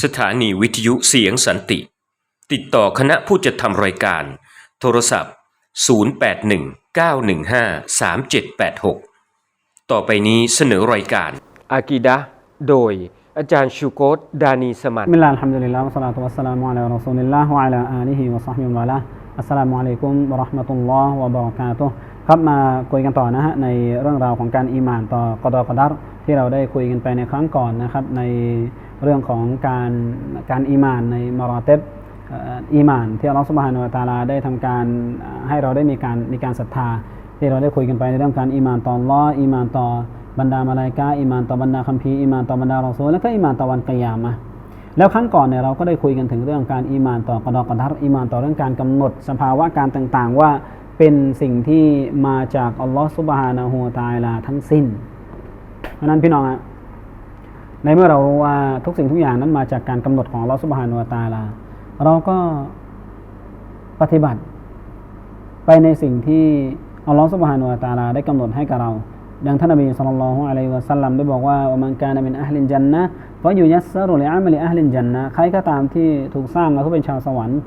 สถานีวิทยุเสียงสันติ ติดต่อคณะผู้จัดทำรายการ โทรศัพท์ 0819153786 ต่อไปนี้เสนอรายการ อากิดะโดยอาจารย์ชูโกตดานีสมันมิลลาอัลฮัมดุลิลลาฮ์วะสลาตุวะสลามุอะลัยฮิรอซูลิลลาฮ์วะอะลาอาลีฮิวะซอฮบิฮิวะลาอัสสลามุอะลัยกุมวะเราะห์มะตุลลอฮ์วะบะเราะกาตุฮ์ครับมาคุยกันต่อนะฮะในเรื่องราวของการอีหม่านต่อกอดอกอดัรที่เราได้คุยกันไปในครั้งก่อนนะครับใน เรื่องของการการอีมานในมรอเตบอีมานที่อัลลอฮฺซุบฮานะฮูวะตะอาลาได้ทำการให้เราได้มีการมีการศรัทธา ที่เราได้คุยกันไปในเรื่องการอีมานต่อลอ์อีมานต่อบรรดามาลาอิกะฮ์อีมานต่อบรรดาคัมภีร์อีมานต่อบรรดารอซูลและก็อีมานต่อวันกิยามะแล้วครั้งก่อนเนี่ยเราก็ได้คุยกันถึงเรื่องการอีมานต่อกระดอกกระดัรอีมานต่อเรื่องการกำหนดสภาวะการต่างๆ ว่าเป็นสิ่งที่มาจากอัลลอฮฺซุบฮานะฮูตะอาลาทั้งสิ้นเพราะฉะนั้นพี่น้องอะ ในเมื่อเราว่าทุกสิ่งทุกอย่างนั้นมาจากการกำหนดของลลอฮฺซุบฮานะฮูวะตาลา เราก็ปฏิบัติไปในสิ่งที่อัลลอฮฺซุบฮานะฮูวะตาลา ได้กำหนดให้กับเรา ดังท่านนบีสุลต่านละฮ์อะลัยวะสัลลัมได้บอกว่าว่ามันการเป็นอัลลินจันนะฟะอยู่ยัสซารุลิอามลิอัลลินจันนะใครก็ตามที่ถูกสร้างมาเพื่อเป็นชาวสวรรค์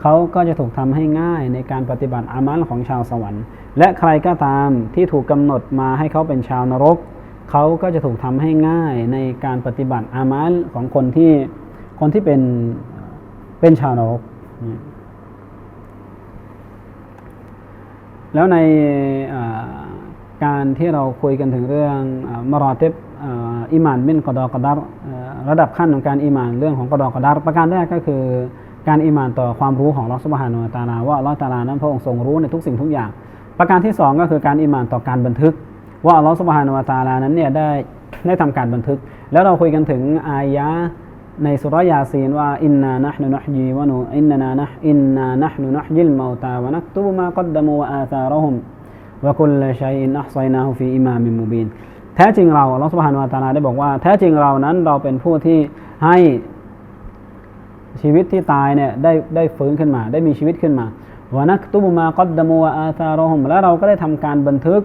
เขาก็จะถูกทำให้ง่ายในการปฏิบัติอามัลของชาวสวรรค์ และใครก็ตามที่ถูกกำหนดมาให้เขาเป็นชาวนรก เขาก็จะถูกทำให้ง่ายในการปฏิบัติอามัลของคนที่คนที่เป็นเป็นชาวนรกแล้วในการที่เราคุยกันถึงเรื่องอมารอเตบอิมานมินกอดอกอดัรระดับขั้นของการอิมานเรื่องของกอดอกอดัรประการแรกก็คือ การอิมานต่อความรู้ของอัลอฮฺซุบฮานุตาลาว่าอัลอตาลานั้นพระองค์ทรงรู้ในทุกสิ่งทุกอย่าง ประการที่สองก็คือการอิมานต่อการบันทึก ว่าอัลลอฮฺซุบฮานุวะตาลานั้นเนี่ยได้ได้ทำการบันทึก แล้วเราคุยกันถึงอายะในสุรยาซีนว่าอินนานะห์นุนุฮยีวะนูอินนานะอินนานะห์นุนุฮยิลเมาตาวะนักตุบมากัดดมูวะอาซาระฮุมวะกุลชัยอินอัฮซัยนาฮูฟีอิมามิมุบีนแท้จริงเราอัลลอฮฺสุบฮานุวะตาลาได้บอกว่าแท้จริงเรานั้นเราเป็นผู้ที่ให้ชีวิตที่ตายเนี่ยได้ได้ฟื้นขึ้นมา ได้มีชีวิตขึ้นมาวะนักตุบมากัดดมูวะอาซาระฮุมและเราก็ได้ทำการบันทึก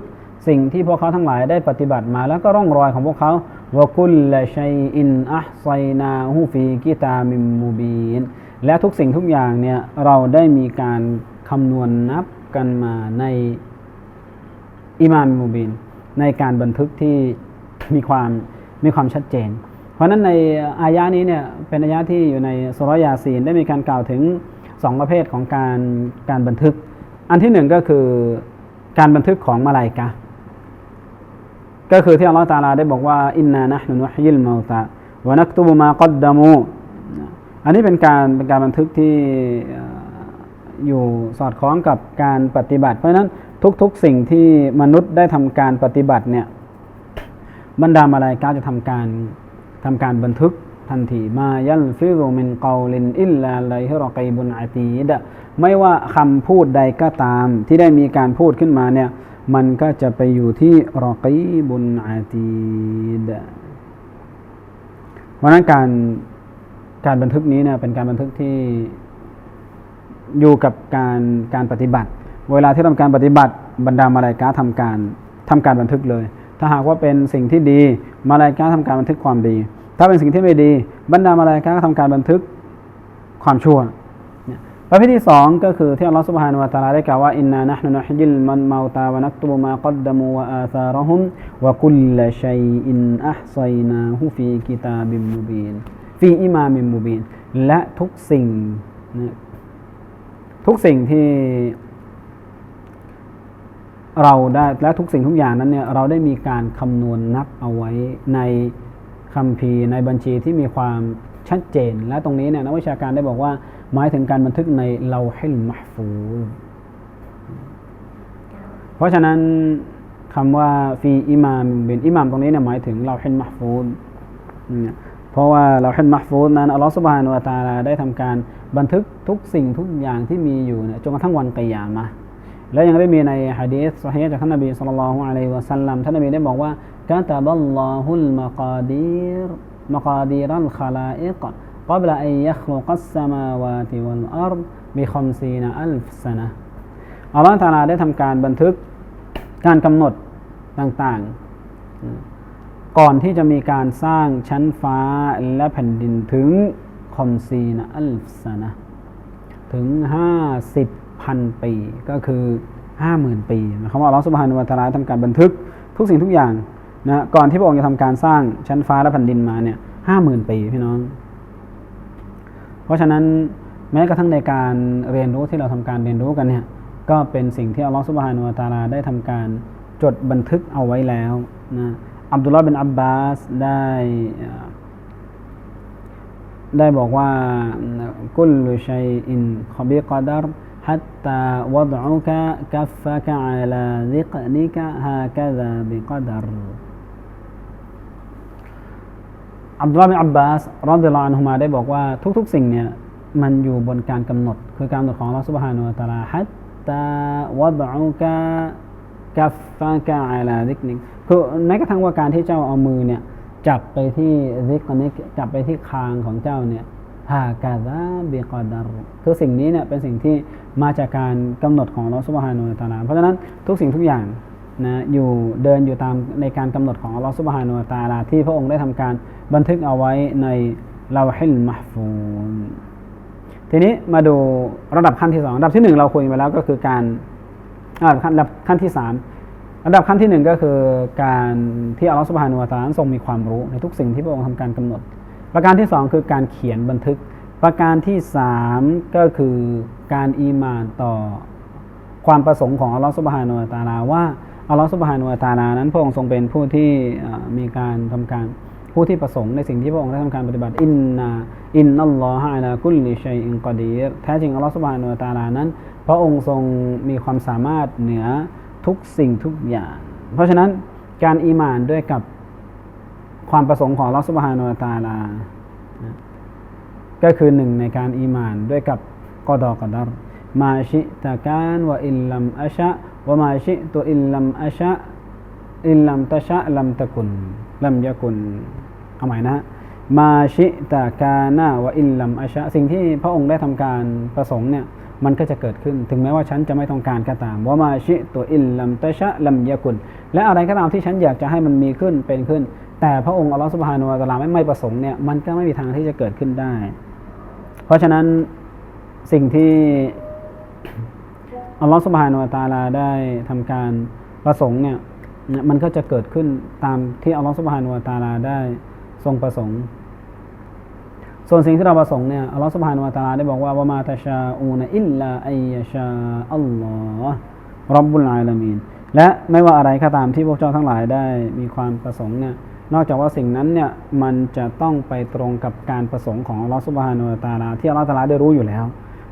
สิ่งที่พวกเขาทั้งหลายได้ปฏิบัติมาแล้วก็ร่องรอยของพวกเขาวกุลชัยอินอัฮซัยนาฮูฟีกิตามิมมูบีนและทุกสิ่งทุกอย่างเนี่ยเราได้มีการคำนวณนับกันมาในอิมามมูบินในการบันทึกที่มีความมีความชัดเจน เพราะนั้นในอายะนี้เนี่ยเป็นอายะที่อยู่ในสุรยาซีนได้มีการกล่าวถึงสองประเภทของการการบันทึก อันที่หนึ่งก็คือการบันทึกของมาลายกะ ก็คือที่อัลลอฮฺตาลาได้บอกว่าอินนานะฮ์นุนฮิลมาตะวะนักตุบุมากัดดามูอันนี้เป็นการเป็นการบันทึกที่อยู่สอดคล้องกับการปฏิบัติ เพราะฉะนั้นทุกๆสิ่งที่มนุษย์ได้ทำการปฏิบัติเนี่ยบรรดามาลายกาจะทำการทำการบันทึกทันทีมายัลฟิรุมินกอลินอิลลาไลฮิรอกีบุนอาตีดะ ไม่ว่าคำพูดใดก็ตามที่ได้มีการพูดขึ้นมาเนี่ยมันก็จะไปอยู่ที่รอกีบุนอาตีดเพราะนั้นการการบันทึกนี้เนี่ยเป็นการบันทึกที่อยู่กับการการปฏิบัติ เวลาที่ทำการปฏิบัติบรรดามาลายกาทำการทำการบันทึกเลย ถ้าหากว่าเป็นสิ่งที่ดีมาลายกาทำการบันทึกความดี ถ้าเป็นสิ่งที่ไม่ดีบรรดามาลายกาทำการบันทึกความชั่ว ประเภทที่สองก็คือที่อัลลอฮฺสุบฮานุวะตะอาลาได้กล่าวว่าอินนานะห์นุนุฮยิลมันมาตาวะนักตุบมากัดดมูวะอาซารฮุมวะกุลลชัยอินอัฮซัยนาฮูฟีกิตาบิมมูบีนฟีอิมามิมมูบีนและทุกสิ่งนะทุกสิ่งที่เราได้และทุกสิ่งทุกอย่างนั้นเนี่ยเราได้มีการคำนวณนับเอาไว้ในคัมภีร์ในบัญชีที่มีความชัดเจน และตรงนี้เนี่ยนักวิชาการได้บอกว่า หมายถึงการบันทึกในเลาฮิลมัฟฟูเพราะฉะนั้นคำว่าฟีอิมามบินอิมามตรงนี้เนี่ยหมายถึงเลาฮิลมัฟฟูเพราะว่าเราเห็นมัฟฟูนั้นอัลลอฮฺสุบฮานุวะตะอาลาได้ทำการบันทึกทุกสิ่งทุกอย่างที่มีอยู่เนี่ยจนกระทั่งวันกิยามะและยังได้มีในฮะดีษสฮีจากท่านนบีสุลต่านละฮ์อะลัยวะสัลลัมท่านนบีได้บอกว่ากาตาบัลลอฮุลมะกาดีรมะกาดีรัลคาลาอิก قبل أن يخلق السماوات والأرض بخمسين ألف سنة อัลลอฮฺตะอาลาได้ทำการบันทึกการกำหนดต่างๆ ก่อนที่จะมีการสร้างชั้นฟ้าและแผ่นดินถึงคอมซีนะอัลฟสนะถึง 50พันปี ก็คือ 50,000 ปีหมายความว่าอัลลอฮฺสุบฮานุวะตะอาลาทำการบันทึกทุกสิ่งทุกอย่างนะก่อนที่พระองค์จะทำการสร้างชั้นฟ้าและแผ่นดินมาเนี่ยห้าหมื่นปีพี่น้อง เพ ราะฉะนั้นแม้กระทั่งในการเรียนรู้ที่เราทำการเรียนรู้กันเนี่ยก็เป็นสิ่งที่อัลลอฮฺสุบฮานุวะตะอาลาได้ทำการจดบันทึกเอาไว้แล้วนะอับดุลลาห์บินอับบาสได้เอ่อได้บอกว่ากุลชัยอินขบิกดร حتى وضعك كفك على ذقنك هكذا بقدر อับดุลลาบินอับบาสรอดิลลาอันฮุมาได้บอกว่าทุกๆ สิ่งเนี่ยมันอยู่บนการกำหนด คือการกำหนดของอัลลอฮฺซุบฮานุวะตลาฮัตตาวะดอุกะกัฟฟะกะอาลาดิกนิกคือแม้กระทั่งว่าการที่เจ้าเอามือเนี่ยจับไปที่ดิกนิกจับไปที่คางของเจ้าเนี่ยฮากาซาบิกอดารคือสิ่งนี้เนี่ยเป็นสิ่งที่มาจากการกำหนดของอัลลอฮฺซุบฮานุวะตะอาลาเพราะฉะนั้นทุกสิ่งทุกอย่าง นะอยู่เดินอยู่ตามในการกำหนดของอัลลอฮฺซุบฮานุตาลาที่พระองค์ได้ทำการบันทึกเอาไว้ในลาฮิลมหฟูนทีนี้มาดูระดับขั้นที่สองระดับที่หนึ่งเราคุยไปแล้วก็คือการอ่าขั้นระดับขั้นที่สามระดับขั้นที่หนึ่งก็คือการที่อัลลอฮฺสุบฮานุตาลาทรงมีความรู้ในทุกสิ่งที่พระองค์ทำการกำหนด ประการที่สองคือการเขียนบันทึก ประการที่สามก็คือการอีหมานต่อความประสงค์ของอัลลอฮฺสุบฮานุตาลาว่า อัลลอฮฺสุบฮานุวะตาลานั้นพระองค์ทรงเป็นผู้ที่มีการทำการผู้ที่ประสงค์ในสิ่งที่พระองค์ได้ทำการปฏิบัติอินนาอินนัลลอฮะอะลากุลลิชัยอินกอดีรแท้จริงอัลลอฮฺสุบฮานุวะตาลานั้น พระองค์ทรงมีความสามารถเหนือทุกสิ่งทุกอย่าง เพราะฉะนั้นการอีมานด้วยกับความประสงค์ของอัลลอฮฺสุบฮานุวะตาลาก็คือหนึ่งในการอีมานด้วยกับกอดอกอดัรมาชิตะการวะอิลลัมอัชะ วะมาชิตุอิลลัมอัชะอิลลัมตะชะลัมตะกุนลัมยะกุนเอาใหม่นะมาชิตะกาหนะวะอิลลัมอัชะสิ่งที่พระองค์ได้ทำการประสงค์เนี่ยมันก็จะเกิดขึ้น ถึงแม้ว่าฉันจะไม่ต้องการก็ตามว่ามาชิตัวอิลลัมตะชะลัมยะกุนและอะไรก็ตามที่ฉันอยากจะให้มันมีขึ้นเป็นขึ้น แต่พระองค์อัลลอฮฺสุบฮานุวะตะอาลาไม่ไม่ประสงค์เนี่ยมันก็ไม่มีทางที่จะเกิดขึ้นได้ เพราะฉะนั้นสิ่งที่ อัลลอฮฺสุบฮานุวะตาลาได้ทำการประสงค์เนี่ยมันก็จะเกิดขึ้นตามที่อัลลอฮฺสุบฮานุวะตาลาได้ทรงประสงค์ ส่วนสิ่งที่เราประสงค์เนี่ยอัลลอฮฺสุบฮานุวะตาลาได้บอกว่าวะมาตะชาอูนอิลลาอัยยะชาอัลลอฮ์รับบุลอาลามีนและไม่ว่าอะไรก็ตามที่พวกเจ้าทั้งหลายได้มีความประสงค์เนี่ยนอกจากว่าสิ่งนั้นเนี่ยมันจะต้องไปตรงกับการประสงค์ของอัลลอฮฺสุบฮานุวะตาลาที่อัลลอฮฺตาลาได้รู้อยู่แล้ว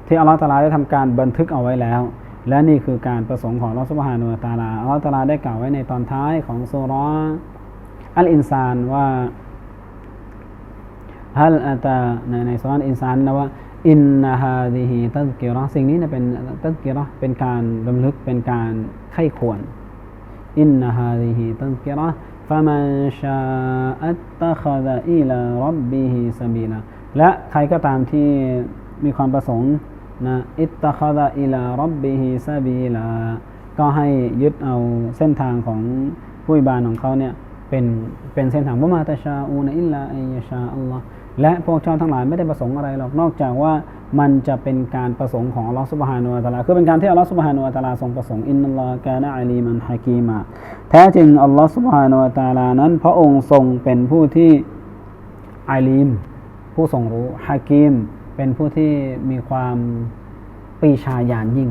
ที่อัลลอฮฺตาลาได้ทำการบันทึกเอาไว้แล้ว และนี่คือการประสงค์ของลอสุบฮานุตาลาอัลตาลาได้กล่าวไว้ในตอนท้ายของสุรออัลอินซานว่าฮัลอัตาในในสุรออินซานนะว่าอินนาฮาดีฮีตัสกิรอสิ่งนี้นะเป็นตัสกิรอเป็นการดำลึกเป็นการไข้ควรอินนาฮาดีฮีตัสกิรอฟะมันชาอัตตะคดะอีลารับบีฮีสบีละและใครก็ตามที่มีความประสงค์ นะอิตตะคดะอิลารับบิฮิซาบีลา ก็ให้ยึดเอาเส้นทางของผู้อิบานของเขาเนี่ยเป็นเป็นเส้นทางว่ามาตาชาอูนอิลลาอัยชาอัลลอฮ์และพวกเจ้าทั้งหลายไม่ได้ประสงค์อะไรหรอกนอกจากว่ามันจะเป็นการประสงค์ของอัลลอฮ์สุบฮานุวะตลาคือเป็นการที่อัลลอฮ์สุบฮานุวะตลาทรงประสงค์อินนัลลอฮ์กานะอาลีมันฮะกีมาแท้จริงอัลลอฮ์สุบฮานุวะตลานั้น พระองค์ทรงเป็นผู้ที่อาลีม ผู้ทรงรู้ฮะกีม เป็นผู้ที่มีความปีชาญาณยิ่ง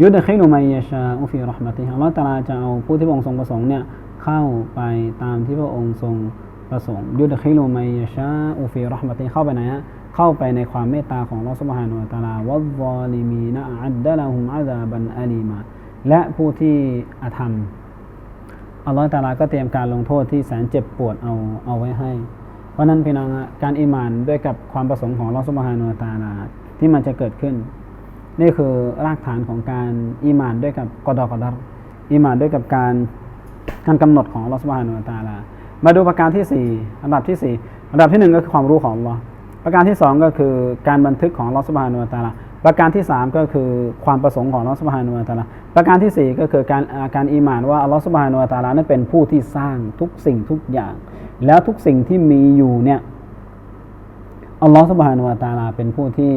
ยุดะคิลุมัยยะชาอุฟิรหมะติฮ์อัลลอฮ์ตาลาจะเอาผู้ที่พระองค์ทรงประสงค์เนี่ยเข้าไปตามที่พระองค์ทรงประสงค์ยุดะคิลุมัยยะชาอุฟิรหมะติเข้าไปไหนฮะเข้าไปในความเมตตาของอัลลอฮ์ซุบฮานุวะตะอาลาวัลลิมีนะอัดดะละฮุมอาซาบันอาลีมาและผู้ที่อาธรรมอัลลอฮฺตาลาก็เตรียมการลงโทษที่แสนเจ็บปวดเอาเอาไว้ให้ เพราะนั้นพี่น้องการอิมานด้วยกับความประสงค์ของลอสซูบฮานุตาลาที่มันจะเกิดขึ้น นี่คือรากฐานของการอิมานด้วยกับกอดอกอดัรอิมานด้วยกับการการกำหนดของลอสซูบฮานุตาลา มาดูประการที่สี่อันดับที่สี่อันดับที่หนึ่งก็คือความรู้ของลอประการที่สองก็คือการบันทึกของลอสซูบฮานุตาลา ประการที่ 3 ก็คือความประสงค์ของอัลลอฮฺสุบฮานุวะตาลาประการทีสี่4 ก็คือการอ่าการอีหมานว่าอัลลอฮฺสุบฮานุวะตาลานั้นเป็นผู้ที่สร้างทุกสิ่งทุกอย่าง แล้วทุกสิ่งที่มีอยู่เนี่ยอัลลอฮฺสุบฮานุวะตาลาเป็นผู้ที่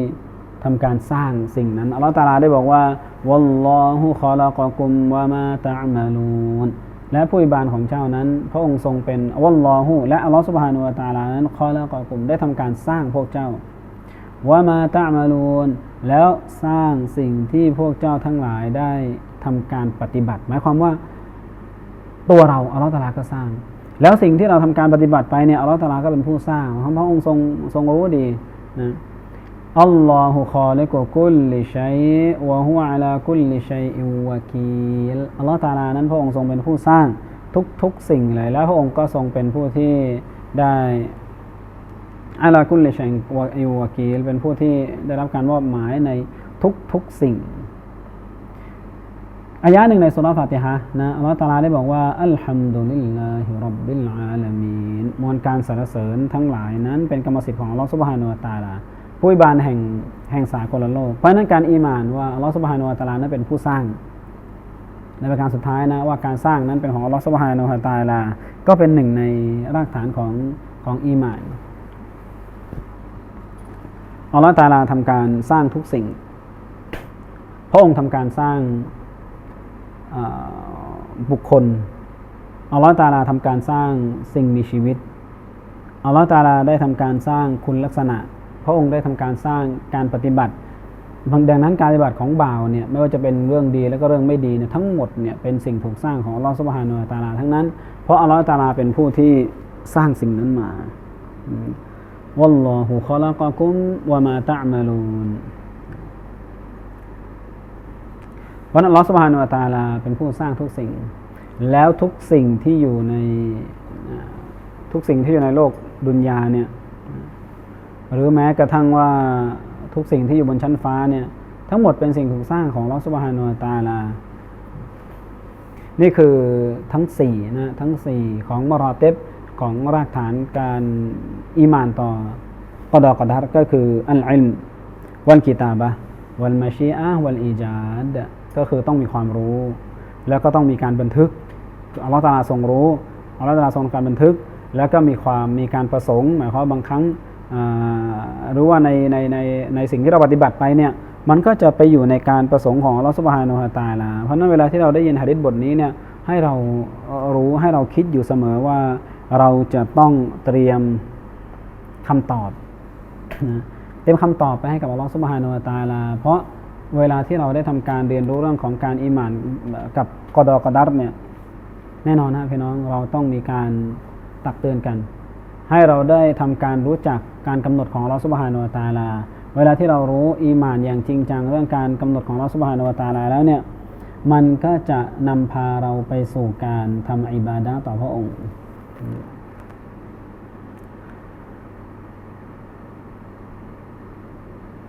ทำการสร้างสิ่งนั้นอัลลอฮฺตาลาได้บอกว่าวัลลอฮุคอลักกุมวะมาตะมาลูนและผู้อิบานของเจ้านั้น พระองค์ทรงเป็นวัลลอฮุและอัลลอฮฺสุบฮานุวะตาลานั้นคอลักกุมได้ทำการสร้างพวกเจ้า ว่ามาตะมาลูนแล้วสร้างสิ่งที่พวกเจ้าทั้งหลายได้ทำการปฏิบัติ หมายความว่าตัวเราอัลลอฮฺตาลาก็สร้าง แล้วสิ่งที่เราทำการปฏิบัติไปเนี่ยอัลลอฮฺตาลาก็เป็นผู้สร้างเพราะพระองค์ทรงทรงรู้ดีนะอัลลอฮฺคอลิกุกุลลิชัยวะฮุอะลากุลลิชัยอิวะกีลอัลลอฮฺตาลานั้นพระองค์ทรงเป็นผู้สร้างทุกๆสิ่งเลย แล้วพระองค์ก็ทรงเป็นผู้ที่ได้ อาลากุลเลชัยวะอิวะกีลเป็นผู้ที่ได้รับการมอบหมายในทุกๆสิ่งอายะหนึ่งในสุรฟาติฮะนะอัลลอฮฺตาลาได้บอกว่าอัลฮัมดุลิลลาฮิรับบิลอาลามีนมวลการสรรเสริญทั้งหลายนั้นเป็นกรรมสิทธิ์ของอัลลอฮฺสุบฮานุวะตะอาลาผู้อิบานแห่งแห่งสากลโลก เพราะนั้นการอีมานว่าอัลลอฮฺสุบฮานุวะตะอาลานั้นเป็นผู้สร้าง ในประการสุดท้ายนะว่าการสร้างนั้นเป็นของอัลลอฮฺสุบฮานุวะตะอาลา ก็เป็นหนึ่งในรากฐานของของอีมาน อัลลอฮฺตาลาทำการสร้างทุกสิ่ง พระองค์ทำการสร้างบุคคลอัลลอฮฺตาลาทำการสร้างสิ่งมีชีวิตอัลลอฮฺตาลาได้ทำการสร้างคุณลักษณะ พระองค์ได้ทำการสร้างการปฏิบัติดังนั้นการปฏิบัติของบ่าวเนี่ยไม่ว่าจะเป็นเรื่องดีแล้วก็เรื่องไม่ดีเนี่ยทั้งหมดเนี่ยเป็นสิ่งถูกสร้างของอัลลอฮฺสุบฮานุตาลาทั้งนั้น เพราะอัลลอฮฺตาลาเป็นผู้ที่สร้างสิ่งนั้นมา วัลลอฮุคอลักกุมวะมาตะมาลูนวันอัลลอฮฺสุบฮานุวะตาลาเป็นผู้สร้างทุกสิ่ง แล้วทุกสิ่งที่อยู่ในทุกสิ่งที่อยู่ในโลกดุนยาเนี่ยหรือแม้กระทั่งว่าทุกสิ่งที่อยู่บนชั้นฟ้าเนี่ยทั้งหมดเป็นสิ่งถูกสร้างของลอสุบฮานุวะตาลา นี่คือทั้งสี่นะทั้งสี่ของมรอเตบ ของรากฐานการอีมานต่อกอดอกอดัรก็คืออัลอิลวันกิตาบะวันมาชีอะวันอีจาดก็คือต้องมีความรู้ แล้วก็ต้องมีการบันทึกอัลลอฮฺตาลาทรงรู้อัลลอฮฺตาลาทรงการบันทึก แล้วก็มีความมีการประสงค์หมายความบางครั้งหรู้ว่าในในในในสิ่งที่เราปฏิบัติไปเนี่ยมันก็จะไปอยู่ในการประสงค์ของอัลลอฮฺสุบฮานุฮะตาลาเพราะนั้นเวลาที่เราได้ยินฮะดิษบทนี้เนี่ยให้เรารู้ให้เราคิดอยู่เสมอว่า เราจะต้องเตรียมคำตอบนะเตรียมคำตอบไปให้กับอัลลอฮฺสุบฮานุวะตาลา เพราะเวลาที่เราได้ทำการเรียนรู้เรื่องของการอิมานกับกอดอกอดัรเนี่ยแน่นอนนะพี่น้องเราต้องมีการตักเตือนกัน ให้เราได้ทำการรู้จักการกำหนดของอัลลอฮฺสุบฮานุวะตาลา เวลาที่เรารู้อีมานอย่างจริงจังเรื่องการกำหนดของอัลลอฮฺสุบฮานุวะตาลาแล้วเนี่ยมันก็จะนำพาเราไปสู่การทำอิบาดะต่อพระองค์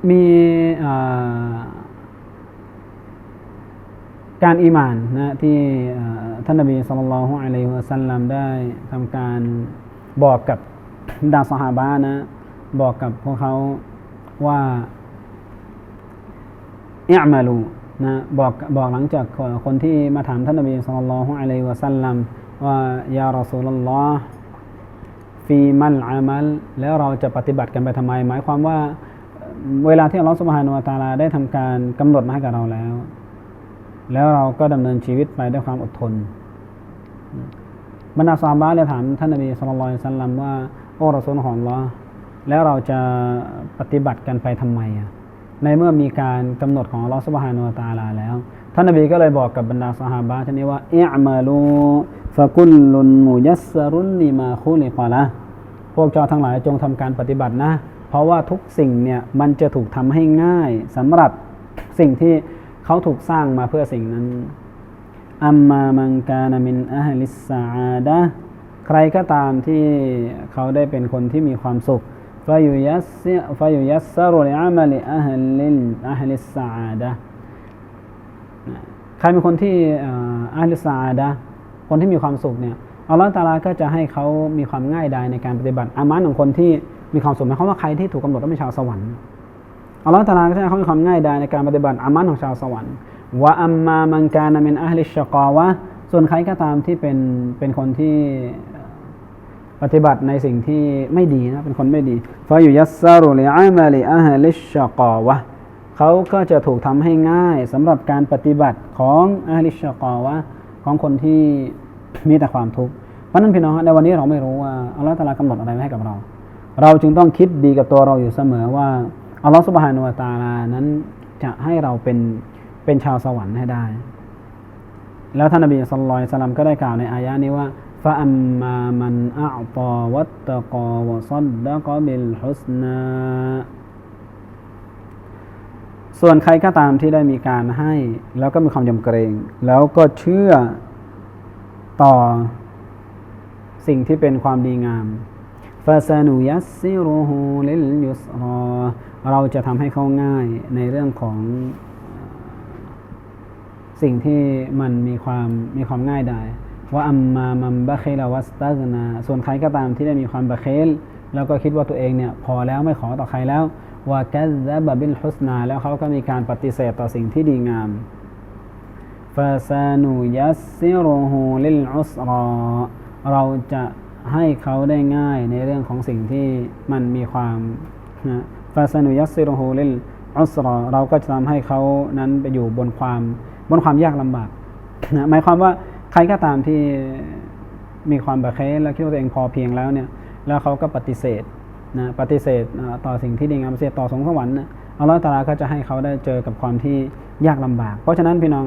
มีการอิมานนะที่ท่านนบีสุลต่านละฮ์อะลัยฮิวะสัลลัมได้ทำการบอกกับดาสหาบานะ บอกกับพวกเขาว่าอิอมาลูนะบอกบอกหลังจากคนที่มาถามท่านนบีสุลต่านละฮ์อะลัยฮิวะสัลลัม ว่ายารอซูลลอฮ์ฟีมัลอามัลแล้วเราจะปฏิบัติกันไปทำไม หมายความว่าเวลาที่อัลลอฮฺสุบฮานุวาตาลาได้ทำการกำหนดมาให้กับเราแล้ว แล้วเราก็ดำเนินชีวิตไปด้วยความอดทนบรรดาซาบะเลยถามท่านนบีสุลต่านสัลลัมว่า โอ้เราสุนของลอแล้วเราจะปฏิบัติกันไปทำไมอะ ในเมื่อมีการกำหนดของอัลลอฮฺสุบฮานุตาลาแล้ว ท่านนบีก็เลยบอกกับบรรดาสหาบะท่านนี้ว่าเอะมาลูฟะกุลลุนมุยัสรุนลิมาคูลิกอละพวกเจ้าทั้งหลายจงทำการปฏิบัตินะ เพราะว่าทุกสิ่งเนี่ยมันจะถูกทำให้ง่ายสำหรับสิ่งที่เขาถูกสร้างมาเพื่อสิ่งนั้นอัมมามังกานามินอะฮลิสซาดะใครก็ตามที่เขาได้เป็นคนที่มีความสุข ฟายุยัสฟายุยัสซารุลิอามัลิอะฮลิลอะฮลิสซาดะใครเป็นคนที่อะฮลิสซาดะคนที่มีความสุขเนี่ยอัลลอฮฺตาลาก็จะให้เขามีความง่ายดายในการปฏิบัติอามันของคนที่มีความสุขหมายความว่าใครที่ถูกกาหนดว่าเป็นชาวสวรรค์อัลลอฮฺตาลาก็จะให้เขามีความง่ายดายในการปฏิบัติอามันของชาวสวรรค์วะอัมมามันกานามินอัลลิชกาวะส่วนใครก็ตามที่เป็นเป็นคนที่ ปฏิบัติในสิ่งที่ไม่ดีนะ เป็นคนไม่ดีฟาอยู่ยัสซารุลิอามาลิอัลลิชกาวะเขาก็จะถูกทำให้ง่ายสำหรับการปฏิบัติของอัลลิชกาวะของคนที่มีแต่ความทุกข์เพราะนั้นพี่น้องในวันนี้เราไม่รู้ว่าอัลลอฮฺตาลากำหนดอะไรไว้ให้กับเรา เราจึงต้องคิดดีกับตัวเราอยู่เสมอว่าอัลลอฮฺสุบฮานุวะตาลานั้นจะให้เราเป็นเป็นชาวสวรรค์ให้ได้ แล้วท่านนบีสุลต่านสลัมก็ได้กล่าวในอายะนี้ว่า ฟะอัมมามันอัลตอวัตตะกอวะซัดดะกอบิลฮุสนาส่วนใครก็ตามที่ได้มีการให้ แล้วก็มีความยำเกรง แล้วก็เชื่อต่อสิ่งที่เป็นความดีงามฟาซานุยัสซิรุฮูลิลยุสรอเราจะทำให้เขาง่ายในเรื่องของสิ่งที่มันมีความมีความง่ายได้ ว่าอัมมามัมบะเคลาวัสตักนาส่วนใครก็ตามที่ได้มีความบะเคลแล้วก็คิดว่าตัวเองเนี่ยพอแล้วไม่ขอต่อใครแล้วว่าแกซะบะบิลฮุสนา แล้วเขาก็มีการปฏิเสธต่อสิ่งที่ดีงามฟาซานุยัสซิรุฮูลิลอุสรอเราจะให้เขาได้ง่ายในเรื่องของสิ่งที่มันมีความนะฟาซานุยัสซิรุฮูลิลอุสรอเราก็จะทำให้เขานั้นไปอยู่บนความบนความยากลำบากนะหมายความว่า ใครก็ตามที่มีความบะเคแล้วคิดว่าตัวเองพอเพียงแล้วเนี่ย แล้วเขาก็ปฏิเสธนะปฏิเสธต่อสิ่งที่ดีงามปฏิเสธต่อสงสวรรค์นะอัลลอฮฺตาลาก็จะให้เขาได้เจอกับความที่ยากลำบาก เพราะฉะนั้นพี่น้อง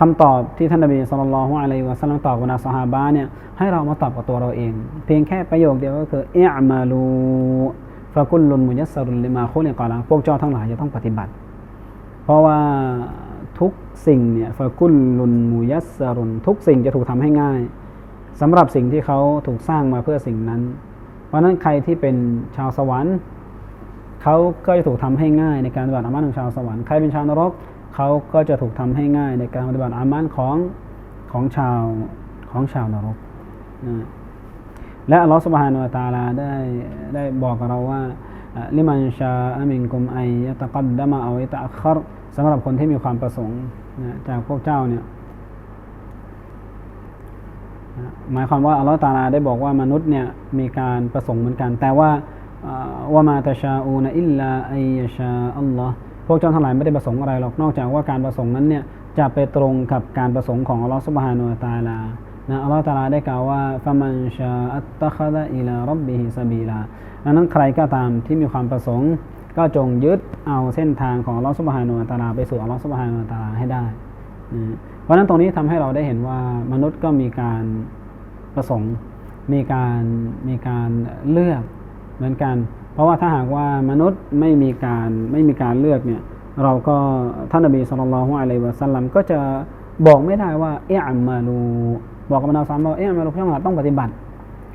คำตอบที่ท่านนบีสุลต่านละฮ์อะลัยวะสัลลัมตอบบรรดาสหาบะเนี่ยให้เรามาตอบกับตัวเราเอง เพียงแค่ประโยคเดียวก็คือเอะมาลูฟะกุลลุนมุยัสซารุลลิมาคุลิกอลาพวกเจ้าทั้งหลายจะต้องปฏิบัติ เพราะว่า ทุกสิ่งเนี่ยฟะกุลลุนมุยัสซารุนทุกสิ่งจะถูกทำให้ง่ายสำหรับสิ่งที่เขาถูกสร้างมาเพื่อสิ่งนั้น เพราะนั้นใครที่เป็นชาวสวรรค์เขาก็จะถูกทำให้ง่ายในการปฏิบัติอามันของชาวสวรรค์ใครเป็นชาวนรกเขาก็จะถูกทำให้ง่ายในการปฏิบัติอามันของของชาวของชาวนรกนะและอัลลอฮฺสุบฮานุวะตาลาได้ได้บอกกับเราว่าลิมันชาอามินกุมไอยะตะกัดดะมาเอาไอตะอัคร สำหรับคนที่มีความประสงค์นะจากพวกเจ้าเนี่ยหมายความว่าอัลลอฮฺตาลาได้บอกว่ามนุษย์เนี่ยมีการประสงค์เหมือนกัน แต่ว่าว่ามาตชาอูนอิลลาอัยชาอัลลอฮ์พวกเจ้าทั้งหลายไม่ได้ประสงค์อะไรหรอกนอกจากว่าการประสงค์นั้นเนี่ยจะไปตรงกับการประสงค์ของอัลลอฮฺสุบฮานุวะตาลานะอัลลอฮฺตาลาได้กล่าวว่าฟะมันชาอัตตะคดะอิลารับบิฮิซาบีลาดังนั้นใครก็ตามที่มีความประสงค์ ก็จงยึดเอาเส้นทางของอัลอสุบฮานุวะตลาไปสู่อัลอสุบฮานุวะตลาให้ได้นะเพราะฉะนั้นตรงนี้ทำให้เราได้เห็นว่ามนุษย์ก็มีการประสงค์มีการมีการเลือกเหมือนกัน เพราะว่าถ้าหากว่ามนุษย์ไม่มีการไม่มีการเลือกเนี่ยเราก็ท่านนบีสุลต่านละฮ์อะลัยวะสัลลัมก็จะบอกไม่ได้ว่าเอะมาลูบอกกับบรรดาสามว่าเอะมาลูพวกทั้งหลายต้องปฏิบัติ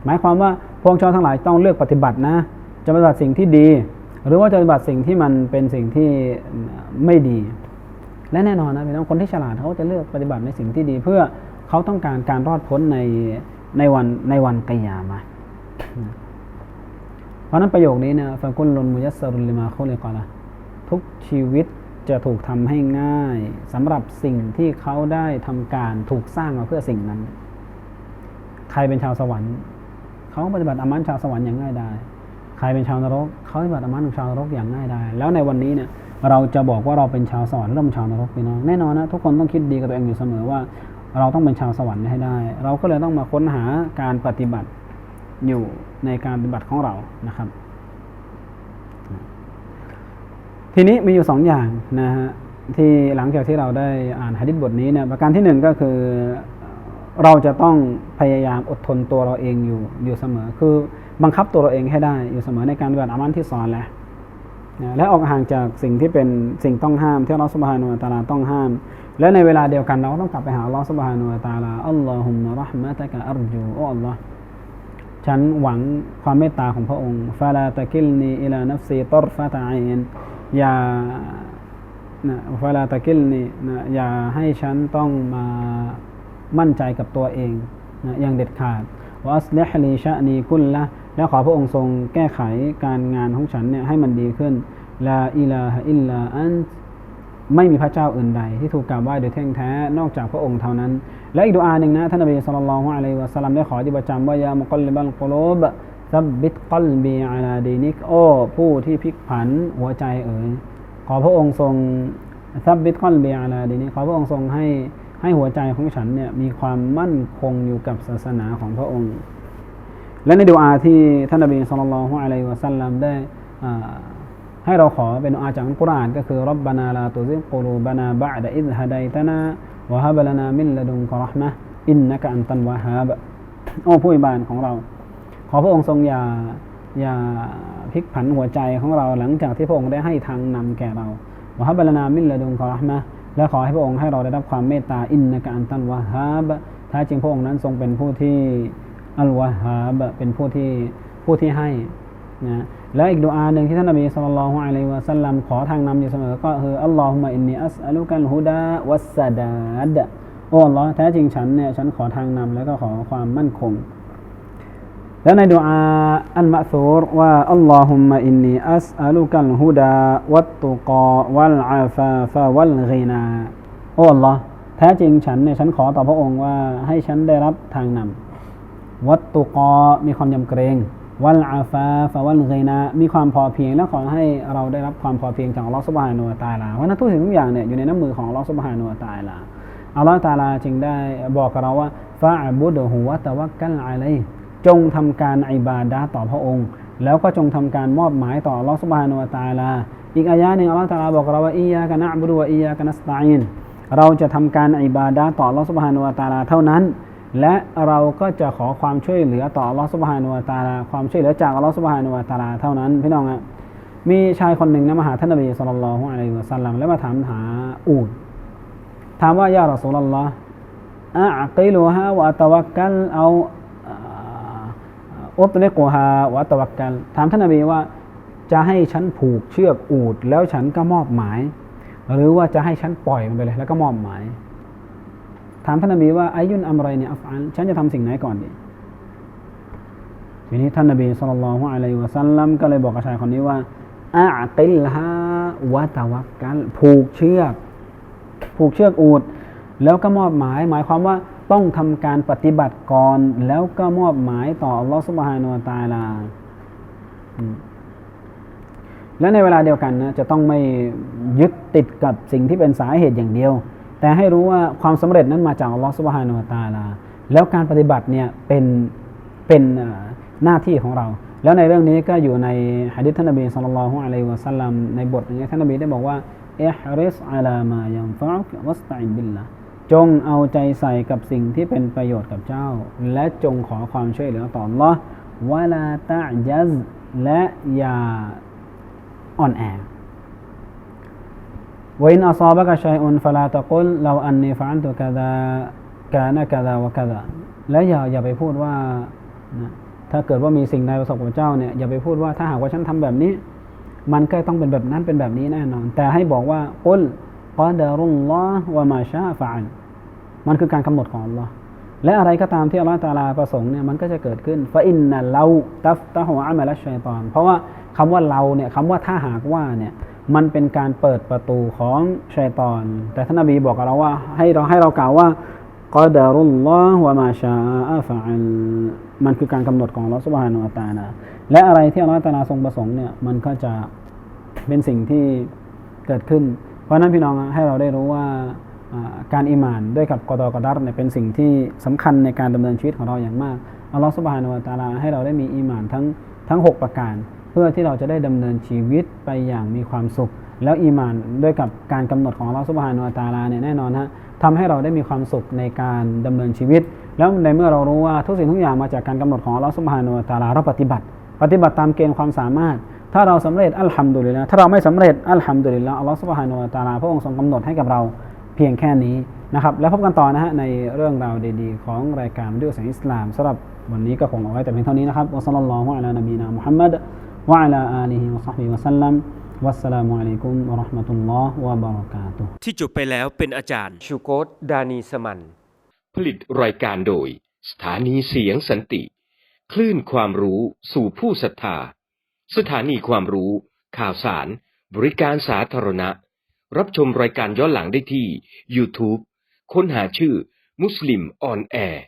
หมายความว่าพวกชาวทั้งหลายต้องเลือกปฏิบัตินะ จะปฏิบัติสิ่งที่ดี หรือว่าจะปฏิบัติสิ่งที่มันเป็นสิ่งที่ไม่ดี และแน่นอนนะพี่น้องคนที่ฉลาดเขาจะเลือกปฏิบัติในสิ่งที่ดี เพื่อเขาต้องการการรอดพ้นในในวันในวันกิยามะเพราะนั้นประโยคนี้เนี่ยฟะกุลลนมุยัสรุลิมาคุลิกอละทุกชีวิตจะถูกทำให้ง่ายสำหรับสิ่งที่เขาได้ทำการถูกสร้างมาเพื่อสิ่งนั้น ใครเป็นชาวสวรรค์ เขาปฏิบัติอามันชาวสวรรค์อย่างง่ายได้ ใครเป็นชาวนรกเขาปฏิบัติอามันของชาวนรกอย่างง่ายได้แล้วในวันนี้เนี่ยเราจะบอกว่าเราเป็นชาวสวรรค์หรือเป็นชาวนรกพี่น้องแน่นอนนะทุกคนต้องคิดดีกับตัวเองอยู่เสมอว่า เราต้องเป็นชาวสวรรค์ให้ได้ เราก็เลยต้องมาค้นหาการปฏิบัติอยู่ในการปฏิบัติของเรานะครับ ทีนี้มีอยู่สองอย่างนะฮะที่หลังจากที่เราได้อ่านฮะดิษบทนี้เนี่ยประการที่หนึ่งก็คือเราจะต้องพยายามอดทนตัวเราเองอยู่อยู่เสมอคือ บังคับตัวเราเองให้ได้ อยู่เสมอในการปฏิบัติอามันที่สอนแหละและออกห่างจากสิ่งที่เป็นสิ่งต้องห้ามที่อัลลอฮฺสุบฮานุตาลาต้องห้าม และในเวลาเดียวกันเราต้องกลับไปหาอัลลอฮฺสุบฮานุตาลาอัลลอฮุมะรหมะตะกะอัรจูอัลลอฮ์ฉันหวังความเมตตาของพระองค์ฟาลาตะกิลนีอิลานัฟซีตรฟะตะอินอย่านะฟาลาตะกิลนีนะอย่าให้ฉันต้องมามั่นใจกับตัวเองนะอย่างเด็ดขาดวัสเลฮลีชะนีกุลละ แล้วขอพระองค์ทรงแก้ไขการงานของฉันเนี่ยให้มันดีขึ้นลาอิลาฮะอิลลาอันไม่มีพระเจ้าอื่นใด ที่ถูกกราบไหว้โดยแท้งแท้นอกจากพระองค์เท่านั้น และอีกดุอาหนึ่งนะท่านนบีสุลต่านละฮ์อะลัยวะสัลลัมได้ขอที่ประจำว่ายามุกลิบัลกุลบซับบิตกัลบีอาลาดีนิกโอผู้ที่พลิกผันหัวใจเอ๋ยขอพระองค์ทรงซับบิตกัลบีอาลาดีนิกขอพระองค์ทรงให้ให้หัวใจของฉันเนี่ยมีความมั่นคงอยู่กับศาสนาของพระองค์ และในดุอาที่ท่านนบีสุลต่านละฮ์อะลัยฮิวะสัลลัมได้ให้เราขอเป็นดุอาจากอัลกุรอานก็คือรับบานาลาตุซิกูลูบานาบะดะอิซฮะดัยตนาวะฮับลนามินละดุนกะเราะห์มะอินนะกะอันตันวะฮาบโอ้ผู้อิบานของเรา ขอพระองค์ทรงอย่าอย่าพลิกผันหัวใจของเราหลังจากที่พระองค์ได้ให้ทางนำแก่เราวะฮับลนามินละดุนกะเราะห์มะและขอให้พระองค์ให้เราได้รับความเมตตาอินนะกะอันตันวะฮาบแท้จริงพระองค์นั้นทรงเป็นผู้ที่ อัลวะฮาบเป็นผู้ที่ผู้ที่ให้นะและอีกดุอาหนึ่งที่ท่านนบีสุลต่านละฮ์อะลัยวะสัลลัมขอทางนำอยู่เสมอ ก็คืออัลลอฮุมะอินนีอัสอัลุกัลฮุดาวัสสดาดโอ้อัลลอฮ์แท้จริงฉันเนี่ยฉันขอทางนำแล้วก็ขอความมั่นคง และในดุอาอันมะซูรว่าอัลลอฮุมะอินนีอัสอัลุกัลฮุดาวัตตุกอวัลอาฟาฟาวัลกีนาโอ้อัลลอฮ์แท้จริงฉันเนี่ยฉันขอต่อพระองค์ว่าให้ฉันได้รับทางนำ วัตตุกอมีความยำเกรง วัลอาฟาฟาวัลกีนา มีความพอเพียงและขอให้เราได้รับความพอเพียงจากอัลลอฮ์ซุบฮานุวะตาลาเพราะนั้นทุกสิ่งทุกอย่างเนี่ยอยู่ในน้ำมือของอัลลอฮ์ซุบฮานุวะตาลาอัลลอฮ์ตาลาจึงได้บอกกับเราว่าฟาอับุดฮุวะตะวักกัลอะลัยจงทำการอิบาดะต่อพระองค์ แล้วก็จงทำการมอบหมายต่ออัลลอฮฺสุบฮานุวะตาลา อีกอายะหนึ่งอัลลอฮฺตาลาบอกเราว่าอียากะนะบุดวะอียากะนัสตะอีนเราจะทำการอิบาดะต่ออัลลอฮฺสุบฮานุวะตาลาเท่านั้น และเราก็จะขอความช่วยเหลือต่ออัลลอฮฺสุบฮานุวะตาลาความช่วยเหลือจากอัลลอฮฺสุบฮานุวะตาลาเท่านั้นพี่น้องอะมีชายคนหนึ่งนะมาหาท่านนบีสุลต่านละฮ์อะลัยฮิวะสัลลัมแล้วมาถามหาอูดถามว่ายารอสูลลอฮ์อะกิลุฮะวะตะวักกัลเอาอุตลิกุฮาวะตะวักกันถามท่านนบีว่าจะให้ฉันผูกเชือกอูดแล้วฉันก็มอบหมาย หรือว่าจะให้ฉันปล่อยมันไปเลยแล้วก็มอบหมาย ถามท่านนบีว่าอายุนอัมไรเนี่ยอัฟอันฉันจะทำสิ่งไหนก่อนดีทีนี้ท่านนบีสุลต่านละฮ์อะลัยฮิวะสัลลัมก็เลยบอกกับชายคนนี้ว่าอาติลฮาวะตะวักกันผูกเชือก ผูกเชือกอูด แล้วก็มอบหมาย หมายความว่าต้องทำการปฏิบัติก่อน แล้วก็มอบหมายต่ออัลลอฮฺสุบฮานุวะตาลาและในเวลาเดียวกันนะจะต้องไม่ยึดติดกับสิ่งที่เป็นสาเหตุอย่างเดียว แต่ให้รู้ว่าความสำเร็จนั้นมาจากอัลลอฮฺสุบฮานุวตาลา แล้วการปฏิบัติเนี่ยเป็นเป็นหน้าที่ของเรา แล้วในเรื่องนี้ก็อยู่ในฮะดิษท่านนบีสุลต่านละฮ์อะลัยวะสัลลัมในบทอย่างนี้ท่านนบีได้บอกว่าเอฮริสอาลามายัมฟะกวัสตัอินบิลละจงเอาใจใส่กับสิ่งที่เป็นประโยชน์กับเจ้า และจงขอความช่วยเหลือต่อ Allah วะลาตะยัซและอย่าอ่อนแอ วินอัซาบะกะชัยอุนฟะลาตะกุลเราอันนีฟะอันตุกะดากานะกะดาวะกะดาและอย่าอย่าไปพูดว่านะถ้าเกิดว่ามีสิ่งใดประสบกับเจ้าเนี่ยอย่าไปพูดว่าถ้าหากว่าฉันทำแบบนี้ มันก็ต้องเป็นแบบนั้นเป็นแบบนี้แน่นอน แต่ให้บอกว่ากุลกอดารุลลอฮ์วะมาชาฟะอัลมันคือการกำหนดของ Allah และอะไรก็ตามที่อัลลอฮฺตาลาประสงค์เนี่ยมันก็จะเกิดขึ้นฟาอินนะเราตัฟตะฮวอามัลชัยตอน เพราะว่าคำว่าเราเนี่ยคำว่าถ้าหากว่าเนี่ย มันเป็นการเปิดประตูของชัยตอน แต่ท่านนบีบอกกับเราว่า ให้เราให้เรากล่าวว่ากอดารุลลอฮ์วะมาชาอาฟอัลมันคือการกำหนดของอัลอสุบฮานุอัตาลาและอะไรที่อัลลอฮฺตาลาทรงประสงค์เนี่ยมันก็จะเป็นสิ่งที่เกิดขึ้น เพราะนั้นพี่น้องให้เราได้รู้ว่าการอิมานด้วยกับกอดอกอดัรเนี่ยเป็นสิ่งที่สำคัญในการดำเนินชีวิตของเราอย่างมากอัลลอฮฺสุบฮานุวะตะอาลาให้เราได้มีอิมานทั้งทั้ง 6 ประการ พื่อที่เราจะได้ดำเนินชีวิตไปอย่างมีความสุข แล้วอิมานด้วยกับการกำหนดของอัลลอฮฺสุบฮานุวะตาลาเนี่ยแน่นอนฮะทำให้เราได้มีความสุขในการดำเนินชีวิต แล้วในเมื่อเรารู้ว่าทุกสิ่งทุกอย่างมาจากการกำหนดของอัลลอฮฺสุบฮานุวะตาลาเราปฏิบัติ ปฏิบัติตามเกณฑ์ความสามารถ ถ้าเราสำเร็จอัลฮัมดุลิลละถ้าเราไม่สำเร็จอัลฮัมดุลิลละอัลลอฮฺสุบฮานุวะตาลาพระองค์ทรงกำหนดให้กับเราเพียงแค่นี้นะครับแล้วพบกันต่อนะฮะในเรื่องราวดีๆ ของรายการด้วยสังอิสลามสำหรับวันนี้ก็คงเอาไว้แต่เพียงเท่านี้นะครับวะซัลลัลลอฮุอะลานบีนามุฮัมมัด วะอะลาอาลีฮิวะศอฮบิฮิวะซัลลัมวัสสลามุอะลัยกุมวะเราะห์มะตุลลอฮ์วะบะเราะกาตุฮ์ที่จบไปแล้วเป็นอาจารย์ ชูโกตดานีสมัน ผลิตรายการโดย สถานีเสียงสันติ คลื่นความรู้สู่ผู้ศรัทธา สถานีความรู้ ข่าวสาร บริการสาธารณะ รับชมรายการย้อนหลังได้ที่ YouTube ค้นหาชื่อ มุสลิมออนแอร์